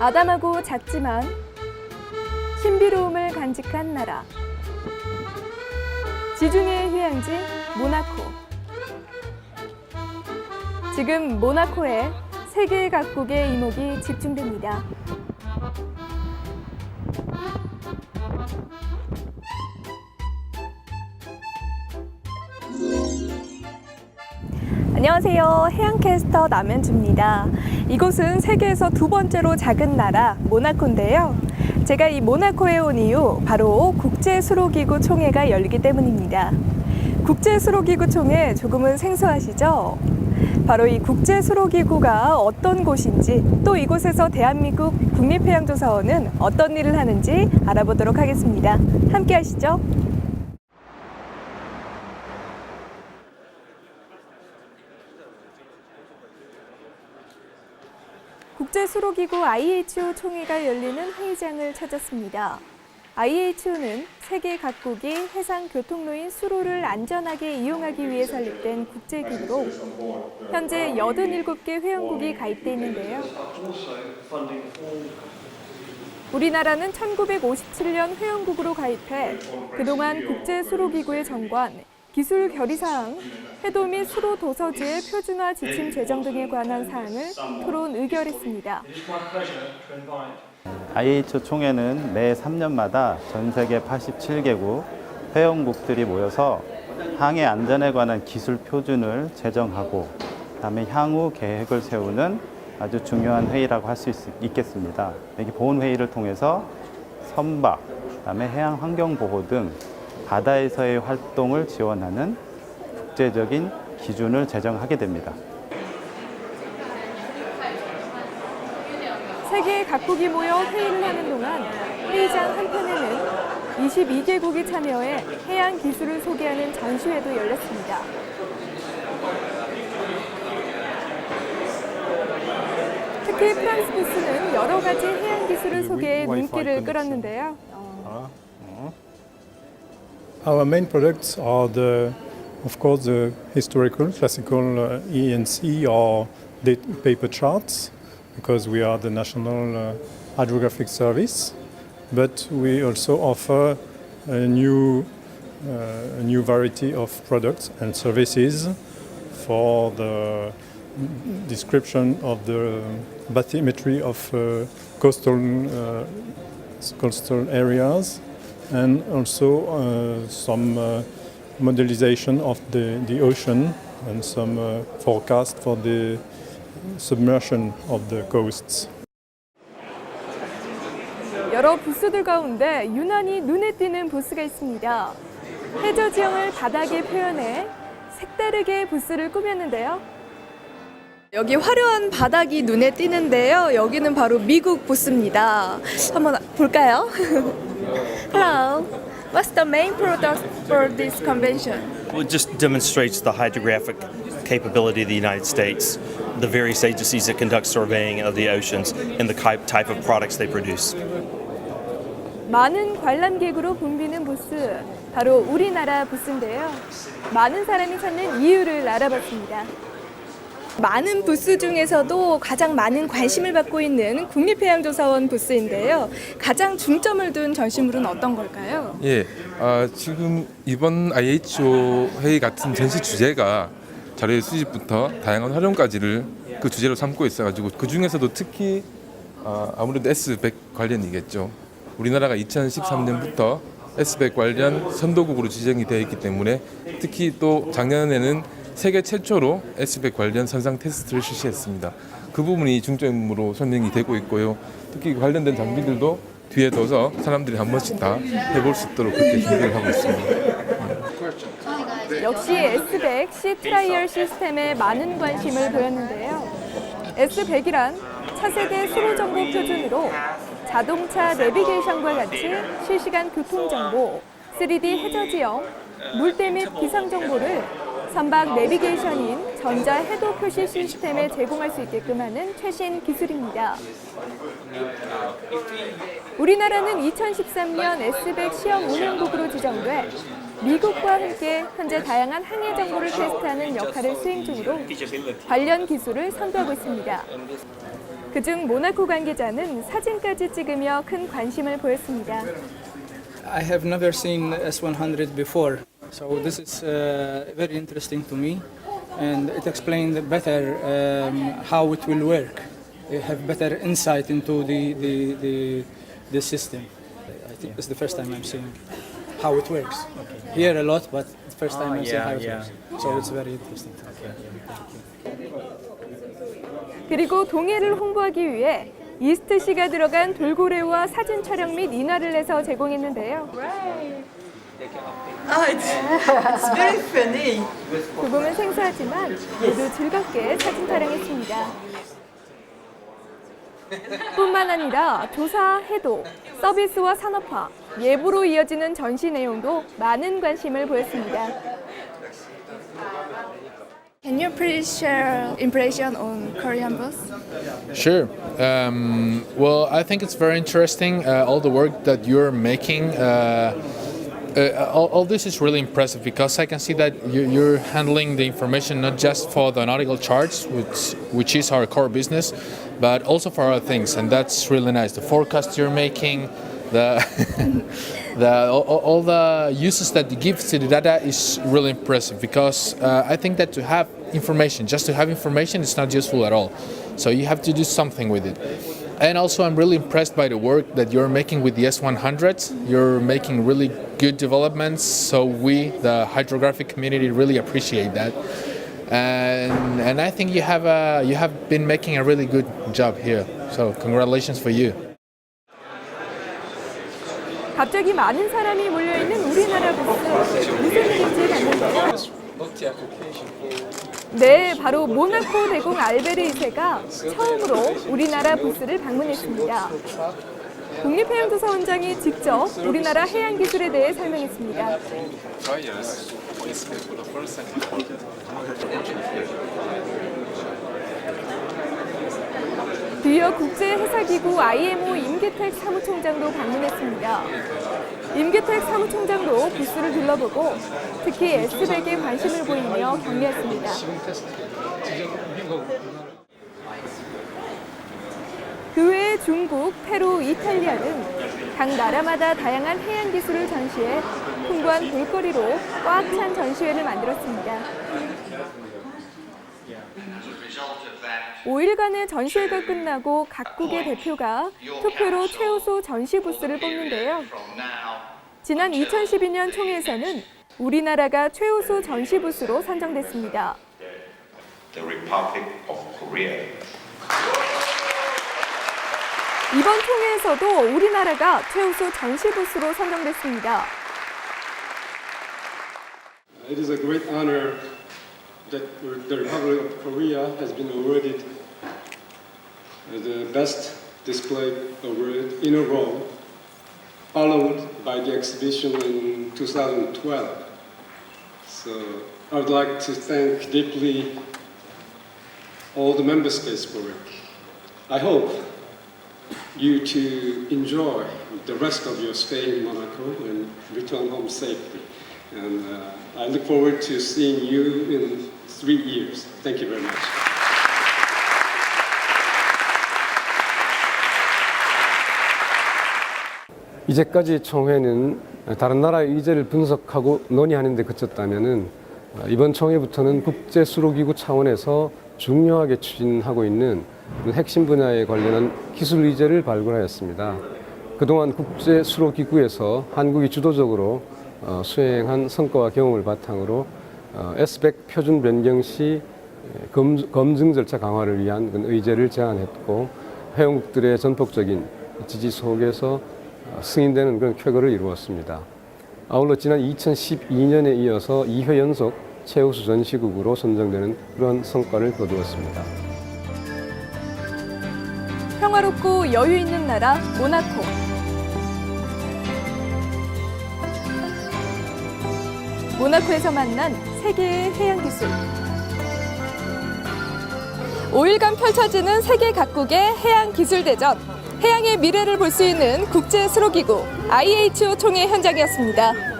아담하고 작지만 신비로움을 간직한 나라. 지중해의 휴양지 모나코. 지금 모나코에 세계 각국의 이목이 집중됩니다. 안녕하세요. 해양캐스터 남현주입니다. 이곳은 세계에서 두 번째로 작은 나라 모나코인데요. 제가 이 모나코에 온 이유 바로 국제수로기구 총회가 열리기 때문입니다. 국제수로기구 총회 조금은 생소하시죠? 바로 이 국제수로기구가 어떤 곳인지 또 이곳에서 대한민국 국립해양조사원은 어떤 일을 하는지 알아보도록 하겠습니다. 함께 하시죠. 국제수로기구 IHO 총회가 열리는 회의장을 찾았습니다. IHO는 세계 각국이 해상 교통로인 수로를 안전하게 이용하기 위해 설립된 국제기구로 현재 87개 회원국이 가입돼 있는데요. 우리나라는 1957년 회원국으로 가입해 그동안 국제수로기구의 정관, 기술 결의사항, 해도 및 수로 도서지의 표준화 지침 제정 등에 관한 사항을 토론 의결했습니다. IHO 총회는 매 3년마다 전 세계 87개국 회원국들이 모여서 항해 안전에 관한 기술 표준을 제정하고 그다음에 향후 계획을 세우는 아주 중요한 회의라고 할 수 있겠습니다. 여기 본 회의를 통해서 선박, 그다음에 해양 환경 보호 등 바다에서의 활동을 지원하는 국제적인 기준을 제정하게 됩니다. 세계 각국이 모여 회의를 하는 동안 회의장 한편에는 22개국이 참여해 해양 기술을 소개하는 전시회도 열렸습니다. 특히 프랑스 부스는 여러 가지 해양 기술을 소개해 눈길을 끌었는데요. Our main products are the, of course, the historical, classical uh, ENC or paper charts, because we are the national uh, hydrographic service. But we also offer a new, uh, a new variety of products and services for the description of the bathymetry of uh, coastal uh, coastal areas and also uh, some uh, modelization of the, the ocean and some uh, forecast for the submersion of the coasts. 여러 부스들 가운데 유난히 눈에 띄는 부스가 있습니다. 해저 지형을 바닥에 표현해 색다르게 부스를 꾸몄는데요. 여기 화려한 바닥이 눈에 띄는데요. 여기는 바로 미국 부스입니다. 한번 볼까요? Hello. What's the main product for this convention? Well, it just demonstrates the hydrographic capability of the United States, the various agencies that conduct surveying of the oceans, and the type type of products they produce. 많은 관람객으로 붐비는 부스, 바로 우리나라 부스인데요. 많은 사람이 찾는 이유를 알아봤습니다. 많은 부스 중에서도 가장 많은 관심을 받고 있는 국립해양조사원 부스인데요. 가장 중점을 둔 전시물은 어떤 걸까요? 예, 아, 지금 이번 IHO 회의 같은 전시 주제가 자료의 수집부터 다양한 활용까지를 그 주제로 삼고 있어가지고 그 중에서도 특히 아, 아무래도 S100 관련이겠죠. 우리나라가 2013년부터 S100 관련 선도국으로 지정이 되어 있기 때문에 특히 또 작년에는 세계 최초로 S100 관련 선상 테스트를 실시했습니다. 그 부분이 중점으로 설명이 되고 있고요. 특히 관련된 장비들도 뒤에 둬서 사람들이 한 번씩 다 해볼 수 있도록 그렇게 준비를 하고 있습니다. 역시 S100 C 트라이얼 시스템에 많은 관심을 보였는데요. S100이란 차세대 수로 정보 표준으로 자동차 내비게이션과 같이 실시간 교통 정보, 3D 해저 지형, 물때 및 기상 정보를 선박 내비게이션인 전자 해도 표시 시스템에 제공할 수 있게끔 하는 최신 기술입니다. 우리나라는 2013년 S100 시험 운영국으로 지정돼 미국과 함께 현재 다양한 항해 정보를 테스트하는 역할을 수행 중으로 관련 기술을 선도하고 있습니다. 그중 모나코 관계자는 사진까지 찍으며 큰 관심을 보였습니다. I have never seen S100 before, so this is uh, very interesting to me, and it explained better um, how it will work. You have better insight into the, the, the, the system. I think it's the first time I'm seeing how it works. Hear a lot, but the first time I'm seeing how it works. So it's very interesting. 그리고 동해를 홍보하기 위해 이스트시가 들어간 돌고래와 사진 촬영 및 인화를 해서 제공했는데요. Oh, it's, it's very funny. 조금은 생소하지만 모두 즐겁게 사진 촬영했습니다. 뿐만 아니라 조사, 해도, 서비스와 산업화, 예부로 이어지는 전시 내용도 많은 관심을 보였습니다. Can you please share impression on Korean bus? Sure. Um, well, I think it's very interesting. Uh, all the work that you're making. Uh, uh, all, all this is really impressive because I can see that you, you're handling the information not just for the nautical charts, which which is our core business, but also for other things, and that's really nice. The forecast you're making, the the all, all- all the uses that you give to the data is really impressive because uh, I think that to have information, just to have information, is not useful at all. So you have to do something with it. And also, I'm really impressed by the work that you're making with the S100. You're making really good developments, so we, the hydrographic community, really appreciate that. And, and I think you have a, you have been making a really good job here. So congratulations for you. 갑자기 많은 사람이 몰려있는 우리나라 부스 무슨 일인지 봤는데요. 네, 바로 모나코 대공 알베르 2세가 처음으로 우리나라 부스를 방문했습니다. 국립해양조사원장이 직접 우리나라 해양 기술에 대해 설명했습니다. 뒤이어 국제해사기구 IMO 임기택 사무총장도 방문했습니다. 임기택 사무총장도 부스를 둘러보고 특히 S백에 관심을 보이며 격려했습니다. 그 외에 중국, 페루, 이탈리아 등 각 나라마다 다양한 해양 기술을 전시해 풍부한 볼거리로 꽉 찬 전시회를 만들었습니다. 5일간의 전시회가 끝나고 각국의 대표가 투표로 최우수 전시 부스를 뽑는데요. 지난 2012년 총회에서는 우리나라가 최우수 전시 부스로 선정됐습니다. the Republic of Korea. 이번 총회에서도 우리나라가 최우수 전시 부스로 선정됐습니다. It is a great honor that the Republic of Korea has been awarded the Best Display Award in a row, followed by the exhibition in 2012. So I would like to thank deeply all the member states for it. I hope you to enjoy the rest of your stay in Monaco and return home safely. And uh, I look forward to seeing you in three years. Thank you very much. 이제까지 총회는 다른 나라의 의제를 분석하고 논의하는 데 그쳤다면은 어, 이번 총회부터는 국제 수로기구 차원에서 중요하게 추진하고 있는 핵심 분야에 관련한 기술 의제를 발굴하였습니다. 그동안 국제 수로기구에서 한국이 주도적으로 어, 수행한 성과와 경험을 바탕으로 어, S백 표준 변경 시 검- 검증 절차 강화를 위한 의제를 제안했고 회원국들의 전폭적인 지지 속에서 어, 승인되는 그런 쾌거를 이루었습니다. 아울러 지난 2012년에 이어서 2회 연속 최우수 전시국으로 선정되는 그런 성과를 거두었습니다. 평화롭고 여유 있는 나라 모나코. 모나코에서 만난 세계의 해양 기술. 5일간 펼쳐지는 세계 각국의 해양 기술 대전. 해양의 미래를 볼 수 있는 국제 수로기구 IHO 총회 현장이었습니다.